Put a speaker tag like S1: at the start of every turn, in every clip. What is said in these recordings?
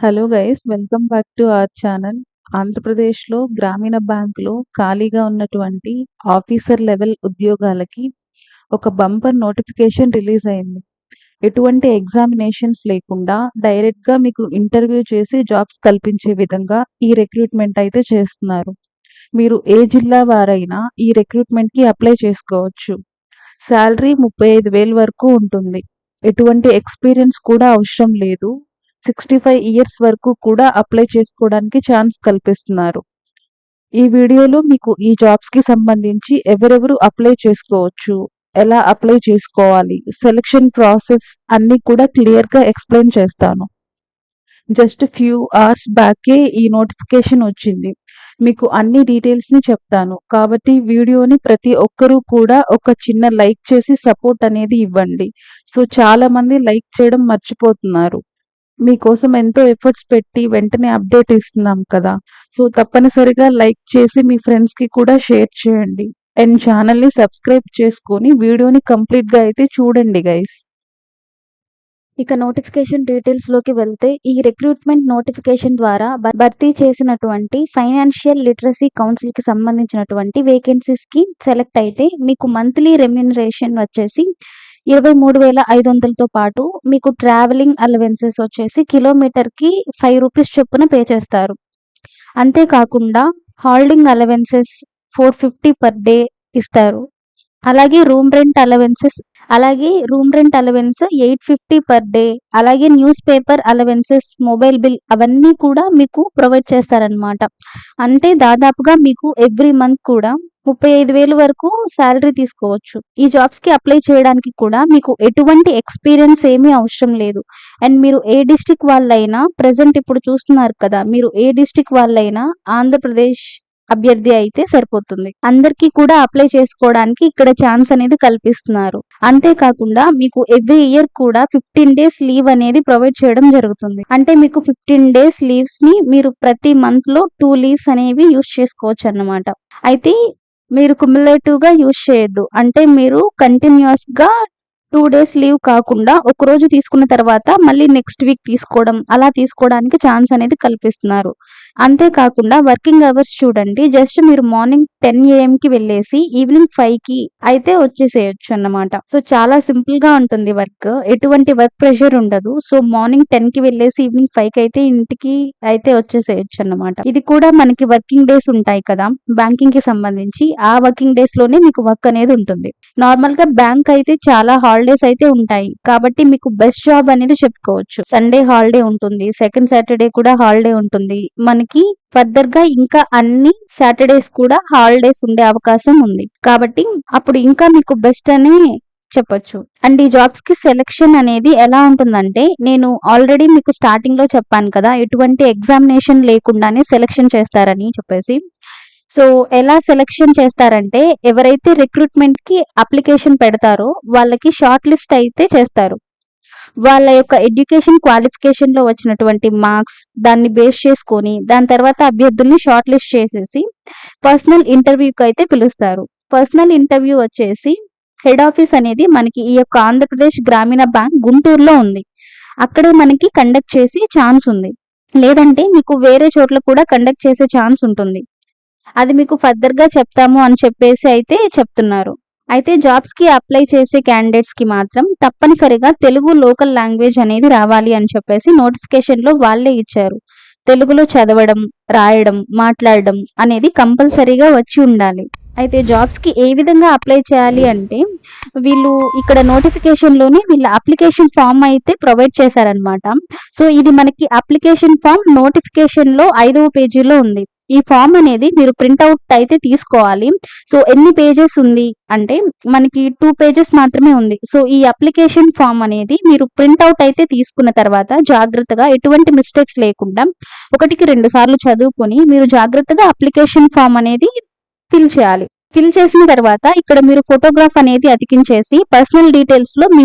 S1: Hello guys welcome back to our channel ఆంధ్రప్రదేశ్లో గ్రామీణ బ్యాంకులో ఖాళీగా ఉన్నటువంటి ఆఫీసర్ లెవెల్ ఉద్యోగాలకి ఒక బంపర్ నోటిఫికేషన్ రిలీజ్ అయింది. ఎటువంటి ఎగ్జామినేషన్స్ లేకుండా డైరెక్ట్గా మీకు ఇంటర్వ్యూ చేసి జాబ్స్ కల్పించే విధంగా ఈ రిక్రూట్మెంట్ అయితే చేస్తున్నారు. మీరు ఏ జిల్లా వారైనా ఈ రిక్రూట్మెంట్కి అప్లై చేసుకోవచ్చు. శాలరీ ముప్పై ఐదు వేలు వరకు ఉంటుంది. ఎటువంటి ఎక్స్పీరియన్స్ కూడా అవసరం లేదు. సిక్స్టీ ఫైవ్ ఇయర్స్ వరకు కూడా అప్లై చేసుకోవడానికి ఛాన్స్ కల్పిస్తున్నారు. ఈ వీడియోలో మీకు ఈ జాబ్స్కి సంబంధించి ఎవరెవరు అప్లై చేసుకోవచ్చు ఎలా అప్లై చేసుకోవాలి సెలక్షన్ ప్రాసెస్ అన్ని కూడా క్లియర్గా ఎక్స్ప్లెయిన్ చేస్తాను. జస్ట్ ఫ్యూ అవర్స్ బ్యాకే ఈ నోటిఫికేషన్ వచ్చింది. మీకు అన్ని డీటెయిల్స్ని చెప్తాను. కాబట్టి వీడియోని ప్రతి ఒక్కరూ కూడా ఒక చిన్న లైక్ చేసి సపోర్ట్ అనేది ఇవ్వండి. సో చాలా మంది లైక్ చేయడం మర్చిపోతున్నారు. మీకోసం ఎంతో ఎఫర్ట్స్ పెట్టి వెంటనే అప్డేట్ ఇస్తున్నాం కదా. సో తప్పనిసరిగా లైక్ చేసి మీ ఫ్రెండ్స్కి కూడా షేర్ చేయండి. అండ్ ఛానల్ని సబ్స్క్రైబ్ చేసుకొని వీడియోని కంప్లీట్గా అయితే చూడండి గైస్.
S2: ఇక నోటిఫికేషన్ డీటెయిల్స్లోకి వెళ్తే ఈ రిక్రూట్మెంట్ నోటిఫికేషన్ ద్వారా భర్తీ చేసినటువంటి ఫైనాన్షియల్ లిటరసీ కౌన్సిల్కి సంబంధించినటువంటి వేకెన్సీస్కి సెలెక్ట్ అయితే మీకు మంత్లీ రెమ్యూనరేషన్ వచ్చేసి ఇరవై మూడు వేల ఐదు వందలతో పాటు మీకు ట్రావెలింగ్ అలవెన్సెస్ వచ్చేసి కిలోమీటర్కి ఫైవ్ రూపీస్ చొప్పున పే చేస్తారు. అంతేకాకుండా holding allowances four fifty per day ఇస్తారు. అలాగే రూమ్ రెంట్ అలవెన్సెస్ అలాగే room rent allowance eight fifty per day అలాగే newspaper allowances mobile bill అవన్నీ కూడా మీకు ప్రొవైడ్ చేస్తారనమాట అంటే దాదాపుగా మీకు ఎవ్రీ మంత్ కూడా ముప్పై ఐదు వేలు వరకు శాలరీ తీసుకోవచ్చు. ఈ జాబ్స్కి అప్లై చేయడానికి కూడా మీకు ఎటువంటి ఎక్స్పీరియన్స్ ఏమీ అవసరం లేదు. అండ్ మీరు ఏ డిస్టిక్ వాళ్ళైనా ప్రజెంట్ ఇప్పుడు చూస్తున్నారు కదా మీరు ఏ డిస్టిక్ వాళ్ళైనా ఆంధ్రప్రదేశ్ అభ్యర్థి అయితే సరిపోతుంది. అందరికీ కూడా అప్లై చేసుకోవడానికి ఇక్కడ ఛాన్స్ అనేది కల్పిస్తున్నారు. అంతేకాకుండా మీకు ఎవ్రీ ఇయర్ కూడా ఫిఫ్టీన్ డేస్ లీవ్ అనేది ప్రొవైడ్ చేయడం జరుగుతుంది. అంటే మీకు ఫిఫ్టీన్ డేస్ లీవ్స్ని మీరు ప్రతి మంత్లో టూ లీవ్స్ అనేవి యూస్ చేసుకోవచ్చు అన్నమాట. అయితే మీరు కుమ్యులేటివ్గా యూజ్ చేయొద్దు. అంటే మీరు కంటిన్యూస్గా టూ డేస్ లీవ్ కాకుండా ఒక రోజు తీసుకున్న తర్వాత మళ్ళీ నెక్స్ట్ వీక్ తీసుకోవడం అలా తీసుకోవడానికి ఛాన్స్ అనేది కల్పిస్తున్నారు. అంతేకాకుండా వర్కింగ్ అవర్స్ చూడండి. జస్ట్ మీరు మార్నింగ్ టెన్ ఏఎం కి వెళ్ళేసి ఈవినింగ్ ఫైవ్కి అయితే వచ్చేసేయచ్చు అన్నమాట. సో చాలా సింపుల్గా ఉంటుంది వర్క్. ఎటువంటి వర్క్ ప్రెషర్ ఉండదు. సో మార్నింగ్ టెన్కి వెళ్ళేసి ఈవినింగ్ ఫైవ్కి అయితే ఇంటికి అయితే వచ్చేసేయచ్చు అన్నమాట. ఇది కూడా మనకి వర్కింగ్ డేస్ ఉంటాయి కదా. బ్యాంకింగ్కి సంబంధించి ఆ వర్కింగ్ డేస్లోనే మీకు వర్క్ అనేది ఉంటుంది. నార్మల్గా బ్యాంక్ అయితే చాలా హాలిడేస్ అయితే ఉంటాయి. కాబట్టి మీకు బెస్ట్ జాబ్ అనేది చెప్పుకోవచ్చు. సండే హాలిడే ఉంటుంది. సెకండ్ సాటర్డే కూడా హాలిడే ఉంటుంది. మనకి ఫర్దర్గా ఇంకా అన్ని సాటర్డేస్ కూడా హాలిడేస్ ఉండే అవకాశం ఉంది. కాబట్టి అప్పుడు ఇంకా మీకు బెస్ట్ అని చెప్పొచ్చు. అండ్ ఈ జాబ్స్కి సెలెక్షన్ అనేది ఎలా ఉంటుందంటే నేను ఆల్రెడీ మీకు స్టార్టింగ్లో చెప్పాను కదా ఎటువంటి ఎగ్జామినేషన్ లేకుండానే సెలెక్షన్ చేస్తారని చెప్పేసి. సో ఎలా సెలెక్షన్ చేస్తారంటే ఎవరైతే రిక్రూట్మెంట్కి అప్లికేషన్ పెడతారో వాళ్ళకి షార్ట్ లిస్ట్ అయితే చేస్తారు. వాళ్ళ యొక్క ఎడ్యుకేషన్ క్వాలిఫికేషన్లో వచ్చినటువంటి మార్క్స్ దాన్ని బేస్ చేసుకొని దాని తర్వాత అభ్యర్థుల్ని షార్ట్ లిస్ట్ చేసేసి పర్సనల్ ఇంటర్వ్యూకి అయితే పిలుస్తారు. పర్సనల్ ఇంటర్వ్యూ వచ్చేసి హెడ్ ఆఫీస్ అనేది మనకి ఈ యొక్క ఆంధ్రప్రదేశ్ గ్రామీణ బ్యాంక్ గుంటూరులో ఉంది. అక్కడ మనకి కండక్ట్ చేసి ఛాన్స్ ఉంది. లేదంటే మీకు వేరే చోట్ల కూడా కండక్ట్ చేసే ఛాన్స్ ఉంటుంది. అది మీకు ఫర్దర్గా చెప్తాము అని చెప్పేసి అయితే చెప్తున్నారు. అయితే జాబ్స్కి అప్లై చేసే క్యాండిడేట్స్కి మాత్రం తప్పనిసరిగా తెలుగు లోకల్ లాంగ్వేజ్ అనేది రావాలి అని చెప్పేసి నోటిఫికేషన్లో వాళ్ళే ఇచ్చారు. తెలుగులో చదవడం రాయడం మాట్లాడడం అనేది కంపల్సరీగా వచ్చి ఉండాలి. అయితే జాబ్స్కి ఏ విధంగా అప్లై చేయాలి అంటే వీళ్ళు ఇక్కడ నోటిఫికేషన్లోనే వీళ్ళ అప్లికేషన్ ఫామ్ అయితే ప్రొవైడ్ చేశారనమాట సో ఇది మనకి అప్లికేషన్ ఫామ్ నోటిఫికేషన్లో ఐదవ పేజీలో ఉంది. ఈ ఫామ్ అనేది మీరు ప్రింట్అవుట్ అయితే తీసుకోవాలి. సో ఎన్ని పేజెస్ ఉంది? అంటే మనకి టూ పేజెస్ మాత్రమే ఉంది. సో ఈ అప్లికేషన్ ఫామ్ అనేది మీరు ప్రింట్అవుట్ అయితే తీసుకున్న తర్వాత జాగ్రత్తగా ఎటువంటి మిస్టేక్స్ లేకుండా ఒకటికి రెండు సార్లు చదువుకొని మీరు జాగ్రత్తగా అప్లికేషన్ ఫామ్ అనేది ఫిల్ చేయాలి. ఫిల్ చేసిన తర్వాత ఇక్కడ మీరు ఫోటోగ్రాఫ్ అనేది అతికించేసి పర్సనల్ డీటెయిల్స్లో మీ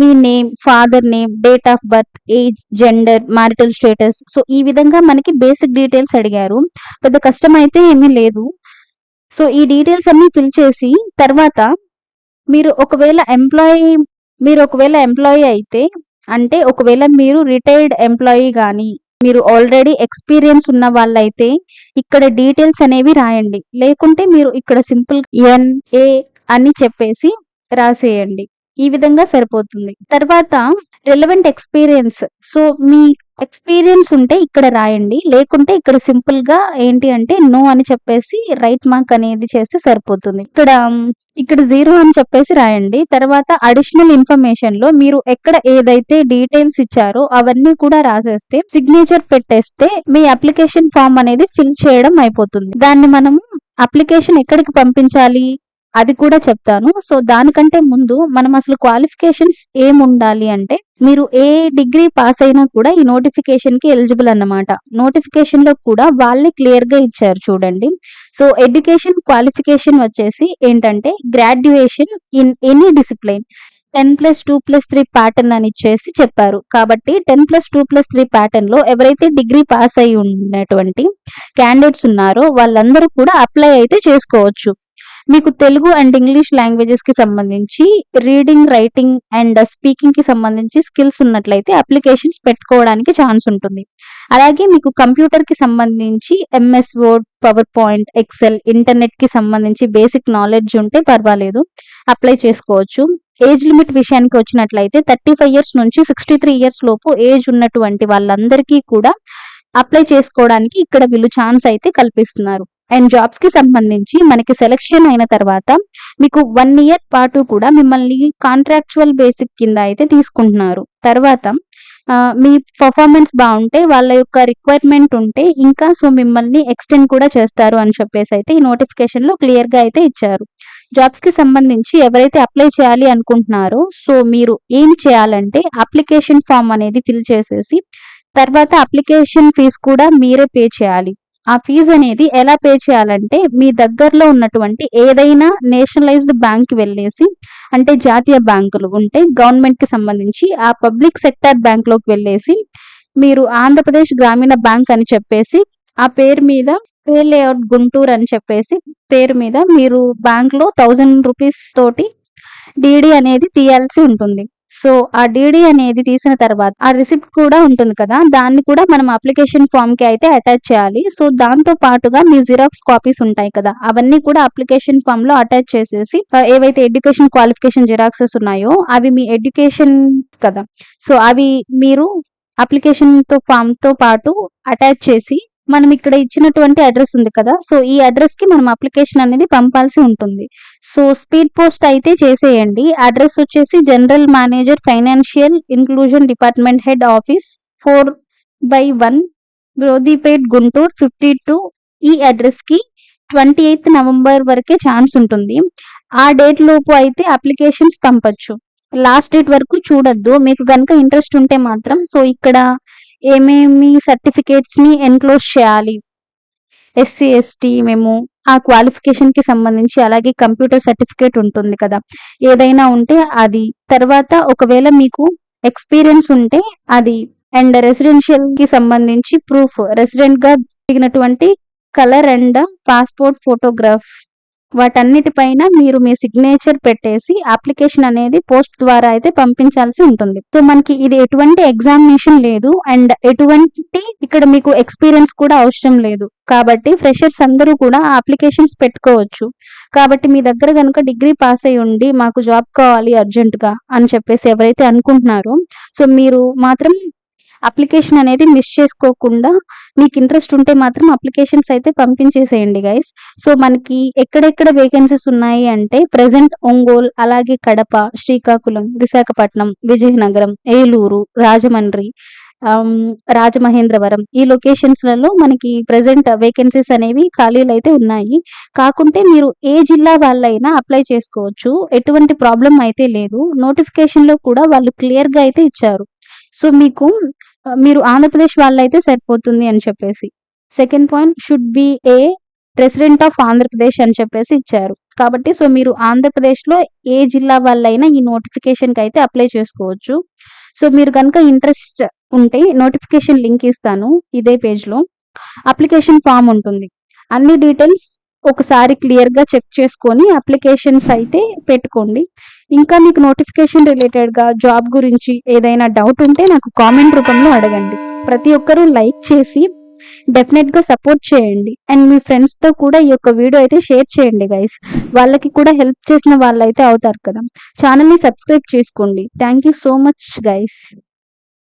S2: మీ name father name date of birth age gender marital status. So ఈ విధంగా మనకి బేసిక్ డీటెయిల్స్ అడిగారు. పెద్ద కష్టం అయితే ఏమీ లేదు. సో ఈ డీటెయిల్స్ అన్ని ఫిల్ చేసి తర్వాత మీరు ఒకవేళ ఎంప్లాయీ మీరు ఒకవేళ ఎంప్లాయీ అయితే అంటే ఒకవేళ మీరు రిటైర్డ్ ఎంప్లాయీ కానీ మీరు ఆల్రెడీ ఎక్స్పీరియన్స్ ఉన్న వాళ్ళైతే ఇక్కడ డీటెయిల్స్ అనేవి రాయండి. లేకుంటే మీరు ఇక్కడ సింపుల్ ఎన్ ఏ అని చెప్పేసి రాసేయండి. ఈ విధంగా సరిపోతుంది. తర్వాత రిలవెంట్ ఎక్స్పీరియన్స్ సో మీ ఎక్స్పీరియన్స్ ఉంటే ఇక్కడ రాయండి. లేకుంటే ఇక్కడ సింపుల్గా ఏంటి అంటే నో అని చెప్పేసి రైట్ మార్క్ అనేది చేస్తే సరిపోతుంది. ఇక్కడ ఇక్కడ జీరో అని చెప్పేసి రాయండి. తర్వాత అడిషనల్ ఇన్ఫర్మేషన్లో మీరు ఎక్కడ ఏదైతే డీటెయిల్స్ ఇచ్చారో అవన్నీ కూడా రాసేస్తే సిగ్నేచర్ పెట్టేస్తే మీ అప్లికేషన్ ఫామ్ అనేది ఫిల్ చేయడం అయిపోతుంది. దాన్ని మనం అప్లికేషన్ ఎక్కడికి పంపించాలి? అది కూడా చెప్తాను. సో దానికంటే ముందు మనం అసలు క్వాలిఫికేషన్స్ ఏం ఉండాలి అంటే మీరు ఏ డిగ్రీ పాస్ అయినా కూడా ఈ నోటిఫికేషన్కి ఎలిజిబుల్ అన్నమాట. నోటిఫికేషన్లో కూడా వాళ్ళే క్లియర్గా ఇచ్చారు చూడండి. సో ఎడ్యుకేషన్ క్వాలిఫికేషన్ వచ్చేసి ఏంటంటే graduation in any discipline ten plus two plus three pattern అని ఇచ్చేసి చెప్పారు. కాబట్టి ten plus two plus three ప్యాటర్న్లో ఎవరైతే డిగ్రీ పాస్ అయి ఉన్నటువంటి క్యాండిడేట్స్ ఉన్నారో వాళ్ళందరూ కూడా అప్లై అయితే చేసుకోవచ్చు. మీకు తెలుగు అండ్ ఇంగ్లీష్ లాంగ్వేజెస్కి సంబంధించి రీడింగ్ రైటింగ్ అండ్ స్పీకింగ్కి సంబంధించి స్కిల్స్ ఉన్నట్లయితే అప్లికేషన్స్ పెట్టుకోవడానికి ఛాన్స్ ఉంటుంది. అలాగే మీకు కంప్యూటర్కి సంబంధించి MS Word PowerPoint Excel ఇంటర్నెట్కి సంబంధించి బేసిక్ నాలెడ్జ్ ఉంటే పర్వాలేదు. అప్లై చేసుకోవచ్చు. ఏజ్ లిమిట్ విషయానికి వచ్చినట్లయితే థర్టీ ఫైవ్ ఇయర్స్ నుంచి సిక్స్టీ త్రీ ఇయర్స్ లోపు ఏజ్ ఉన్నటువంటి వాళ్ళందరికీ కూడా అప్లై చేసుకోవడానికి ఇక్కడ వీళ్ళు ఛాన్స్ అయితే కల్పిస్తున్నారు. అండ్ జాబ్స్కి సంబంధించి మనకి సెలెక్షన్ అయిన తర్వాత మీకు వన్ ఇయర్ పాటు కూడా మిమ్మల్ని కాంట్రాక్చువల్ బేసిక్ కింద అయితే తీసుకుంటున్నారు. తర్వాత మీ పర్ఫార్మెన్స్ బాగుంటే వాళ్ళ యొక్క రిక్వైర్మెంట్ ఉంటే ఇంకా సో మిమ్మల్ని ఎక్స్టెండ్ కూడా చేస్తారు అని చెప్పేసి అయితే ఈ నోటిఫికేషన్లో క్లియర్గా అయితే ఇచ్చారు. జాబ్స్కి సంబంధించి ఎవరైతే అప్లై చేయాలి అనుకుంటున్నారో సో మీరు ఏం చేయాలంటే అప్లికేషన్ ఫామ్ అనేది ఫిల్ చేసేసి తర్వాత అప్లికేషన్ ఫీజు కూడా మీరే పే చేయాలి. ఆ ఫీజు అనేది ఎలా పే చేయాలంటే మీ దగ్గరలో ఉన్నటువంటి ఏదైనా నేషనలైజ్డ్ బ్యాంక్ వెళ్ళేసి అంటే జాతీయ బ్యాంకులు ఉంటే గవర్నమెంట్కి సంబంధించి ఆ పబ్లిక్ సెక్టర్ బ్యాంక్లోకి వెళ్ళేసి మీరు ఆంధ్రప్రదేశ్ గ్రామీణ బ్యాంక్ అని చెప్పేసి ఆ పేరు మీద పే లేఅవుట్ గుంటూరు అని చెప్పేసి పేరు మీద మీరు బ్యాంక్లో థౌజండ్ రూపీస్ తోటి డీడీ అనేది తీయాల్సి ఉంటుంది. సో ఆ డీడీ అనేది తీసిన తర్వాత ఆ రిసిప్ట్ కూడా ఉంటుంది కదా దాన్ని కూడా మనం అప్లికేషన్ ఫామ్కి అయితే అటాచ్ చేయాలి. సో దాంతో పాటుగా మీ జిరాక్స్ కాపీస్ ఉంటాయి కదా అవన్నీ కూడా అప్లికేషన్ ఫామ్లో అటాచ్ చేసేసి ఏవైతే ఎడ్యుకేషన్ క్వాలిఫికేషన్ జిరాక్సెస్ ఉన్నాయో అవి మీ ఎడ్యుకేషన్ కదా. సో అవి మీరు అప్లికేషన్తో ఫామ్తో పాటు అటాచ్ చేసి మనం ఇక్కడ ఇచ్చినటువంటి అడ్రస్ ఉంది కదా. సో ఈ అడ్రస్కి మనం అప్లికేషన్ అనేది పంపాల్సి ఉంటుంది. సో స్పీడ్ పోస్ట్ అయితే చేసేయండి. అడ్రస్ వచ్చేసి general manager financial inclusion department head office four by one Brodipet Guntur fifty two ఈ అడ్రస్కి ట్వంటీ ఎయిత్ నవంబర్ వరకే ఛాన్స్ ఉంటుంది. ఆ డేట్ లోపు అయితే అప్లికేషన్స్ పంపొచ్చు. లాస్ట్ డేట్ వరకు చూడొద్దు. మీకు కనుక ఇంట్రెస్ట్ ఉంటే మాత్రం. సో ఇక్కడ ఏమేమి సర్టిఫికేట్స్ని ఎన్క్లోజ్ చేయాలి? ఎస్సీ ఎస్టీ మేము ఆ క్వాలిఫికేషన్కి సంబంధించి అలాగే కంప్యూటర్ సర్టిఫికేట్ ఉంటుంది కదా. ఏదైనా ఉంటే అది. తర్వాత ఒకవేళ మీకు ఎక్స్పీరియన్స్ ఉంటే అది. అండ్ రెసిడెన్షియల్కి సంబంధించి ప్రూఫ్ రెసిడెంట్గా దిగినటువంటి కలర్ అండ్ పాస్పోర్ట్ ఫోటోగ్రాఫ్ వాటన్నిటిపైన మీరు మీ సిగ్నేచర్ పెట్టేసి అప్లికేషన్ అనేది పోస్ట్ ద్వారా అయితే పంపించాల్సి ఉంటుంది. సో మనకి ఇది ఎటువంటి ఎగ్జామినేషన్ లేదు అండ్ ఎటువంటి ఇక్కడ మీకు ఎక్స్పీరియన్స్ కూడా అవసరం లేదు. కాబట్టి ఫ్రెషర్స్ అందరూ కూడా అప్లికేషన్స్ పెట్టుకోవచ్చు. కాబట్టి మీ దగ్గర కనుక డిగ్రీ పాస్ అయి ఉండి మాకు జాబ్ కావాలి అర్జెంటుగా అని చెప్పేసి ఎవరైతే అనుకుంటున్నారో సో మీరు మాత్రం అప్లికేషన్ అనేది మిస్ చేసుకోకుండా మీకు ఇంట్రెస్ట్ ఉంటే మాత్రం అప్లికేషన్స్ అయితే పంపించేసేయండి గైస్ సో మనకి ఎక్కడెక్కడ వేకెన్సీస్ ఉన్నాయి అంటే ప్రజెంట్ ఒంగోల్ అలాగే కడప శ్రీకాకుళం విశాఖపట్నం విజయనగరం ఏలూరు రాజమండ్రి రాజమహేంద్రవరం ఈ లొకేషన్స్లలో మనకి ప్రజెంట్ వేకెన్సీస్ అనేవి ఖాళీలు అయితే ఉన్నాయి. కాకుంటే మీరు ఏ జిల్లా వాళ్ళైనా అప్లై చేసుకోవచ్చు. ఎటువంటి ప్రాబ్లం అయితే లేదు. నోటిఫికేషన్లో కూడా వాళ్ళు క్లియర్గా అయితే ఇచ్చారు. సో మీకు మీరు ఆంధ్రప్రదేశ్ వాళ్ళైతే సరిపోతుంది అని చెప్పేసి. Second point should be a president of Andhra Pradesh అని చెప్పేసి ఇచ్చారు. కాబట్టి సో మీరు ఆంధ్రప్రదేశ్లో ఏ జిల్లా వాళ్ళైనా ఈ నోటిఫికేషన్కి అయితే అప్లై చేసుకోవచ్చు. సో మీరు కనుక ఇంట్రెస్ట్ ఉంటే నోటిఫికేషన్ లింక్ ఇస్తాను ఇదే పేజ్లో. అప్లికేషన్ ఫామ్ ఉంటుంది. అన్ని డీటెయిల్స్ ఒకసారి క్లియర్గా చెక్ చేసుకొని అప్లికేషన్స్ అయితే పెట్టుకోండి. ఇంకా మీకు నోటిఫికేషన్ రిలేటెడ్గా జాబ్ గురించి ఏదైనా డౌట్ ఉంటే నాకు కామెంట్ రూపంలో అడగండి. ప్రతి ఒక్కరూ లైక్ చేసి డెఫినెట్గా సపోర్ట్ చేయండి. అండ్ మీ ఫ్రెండ్స్తో కూడా ఈ యొక్క వీడియో అయితే షేర్ చేయండి గైస్ వాళ్ళకి కూడా హెల్ప్ చేసిన వాళ్ళు అయితే అవుతారు కదా. ఛానల్ని సబ్స్క్రైబ్ చేసుకోండి. Thank you so much guys